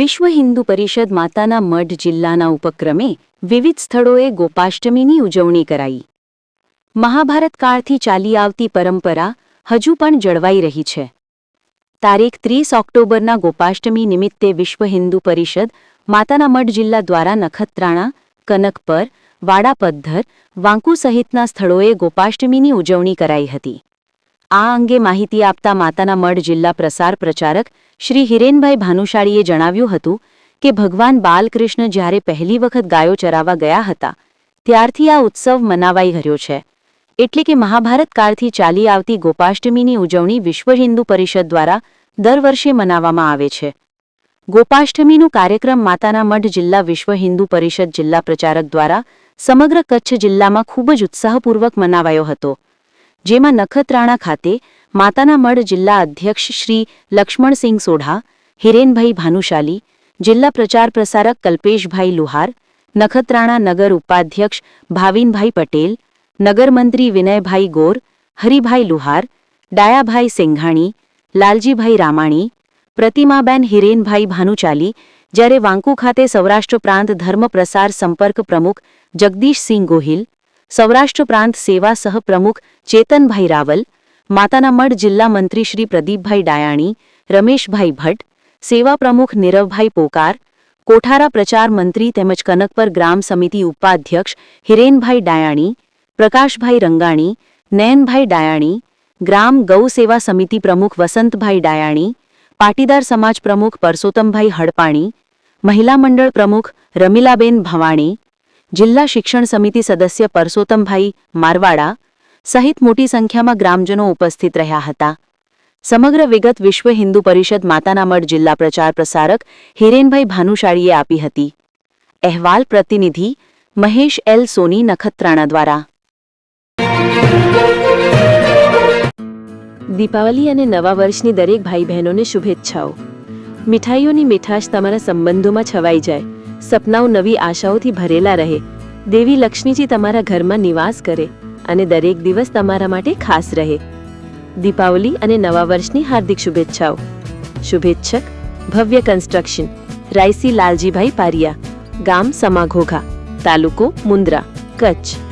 વિશ્વ હિન્દુ પરિષદ માતાના મઢ જિલ્લાના ઉપક્રમે વિવિધ સ્થળોએ ગોપાષ્ટમીની ઉજવણી કરાઈ. મહાભારત કાળથી ચાલી આવતી પરંપરા હજુ પણ જળવાઈ રહી છે. તારીખ ત્રીસ ઓક્ટોબરના ગોપાષ્ટમી નિમિત્તે વિશ્વ હિન્દુ પરિષદ માતાના મઢ જિલ્લા દ્વારા નખત્રાણા, કનકપર વાડાપદ્ધર વાંકુ સહિતના સ્થળોએ ગોપાષ્ટમીની ઉજવણી કરાઈ હતી. આ અંગે માહિતી આપતા માતાના મઢ જિલ્લા પ્રસાર પ્રચારક શ્રી હિરેનભાઈ ભાનુશાળીએ જણાવ્યું હતું કે ભગવાન બાલકૃષ્ણ જ્યારે પહેલી વખત ગાયો ચરાવવા ગયા હતા, ત્યારથી આ ઉત્સવ મનાવાઈ રહ્યો છે. એટલે કે મહાભારત કાળથી ચાલી આવતી ગોપાષ્ટમીની ઉજવણી વિશ્વ હિન્દુ પરિષદ દ્વારા દર વર્ષે મનાવવામાં આવે છે. ગોપાષ્ટમીનું કાર્યક્રમ માતાના મઢ જિલ્લા વિશ્વ હિન્દુ પરિષદ જિલ્લા પ્રચારક દ્વારા સમગ્ર કચ્છ જિલ્લામાં ખૂબ જ ઉત્સાહપૂર્વક મનાવાયો હતો. જેમાં નખત્રાણા ખાતે માતાના મઢ જિલ્લા અધ્યક્ષ શ્રી લક્ષ્મણસિંહ સોઢા, હિરેનભાઈ ભાનુશાલી, જિલ્લા પ્રચાર પ્રસારક કલ્પેશભાઈ લુહાર, નખત્રાણા નગર ઉપાધ્યક્ષ ભાવિનભાઈ પટેલ, નગરમંત્રી વિનયભાઈ ગોર, હરિભાઈ લુહાર, ડાયાભાઈ સિંઘાણી, લાલજીભાઈ રામાણી, પ્રતિમાબેન હિરેનભાઈ ભાનુચાલી, જ્યારે વાંકુ ખાતે સૌરાષ્ટ્ર પ્રાંત ધર્મ પ્રસાર સંપર્ક પ્રમુખ જગદીશસિંહ ગોહિલ સૌરાષ્ટ્ર પ્રાંત સેવા સહ પ્રમુખ ચેતનભાઈ રાવલ માતાના મઢ જિલ્લા મંત્રી શ્રી પ્રદીપભાઈ ડાયાણી, રમેશભાઈ ભટ્ટ, સેવા પ્રમુખ નીરવભાઈ પોકાર, કોઠારા પ્રચાર મંત્રી તેમજ કનકપર ગ્રામ સમિતિ ઉપાધ્યક્ષ હિરેનભાઈ ડાયાણી, પ્રકાશભાઈ રંગાણી, નયનભાઈ ડાયાણી, ગ્રામ ગૌ સેવા સમિતિ પ્રમુખ વસંતભાઈ ડાયાણી, પાટીદાર સમાજ પ્રમુખ પરસોત્તમભાઈ હડપાણી, મહિલા મંડળ પ્રમુખ રમીલાબેન ભવાણી જિલ્લા શિક્ષણ સમિતિ સદસ્ય પરસોત્તમભાઈ મારવાડા સહિત મોટી સંખ્યામાં ગ્રામજનો ઉપસ્થિત રહ્યા હતા. સમગ્ર વિગત વિશ્વ હિન્દુ પરિષદ માતાના મઢ જિલ્લા પ્રચાર પ્રસારક હિરેનભાઈ ભાનુશાળીએ આપી હતી. અહેવાલ પ્રતિનિધિ મહેશ એલ સોની નખત્રાણા દ્વારા. દીપાવલી અને નવા વર્ષની દરેક ભાઈ બહેનોને શુભેચ્છાઓ. મીઠાઈઓની મીઠાશ તમારા સંબંધોમાં છવાઈ જાય. સપનાઓ નવી આશાઓથી ભરેલા રહે. દેવી લક્ષ્મીજી તમારા ઘરમાં નિવાસ કરે અને દરેક દિવસ તમારા માટે ખાસ રહે. દીપાવલી અને નવા વર્ષની હાર્દિક શુભેચ્છાઓ. શુભેચ્છક, ભવ્ય કન્સ્ટ્રક્શન રાયસી લાલજીભાઈ પારિયા, ગામ સમાઘોઘા, તાલુકો મુન્દ્રા કચ્છ.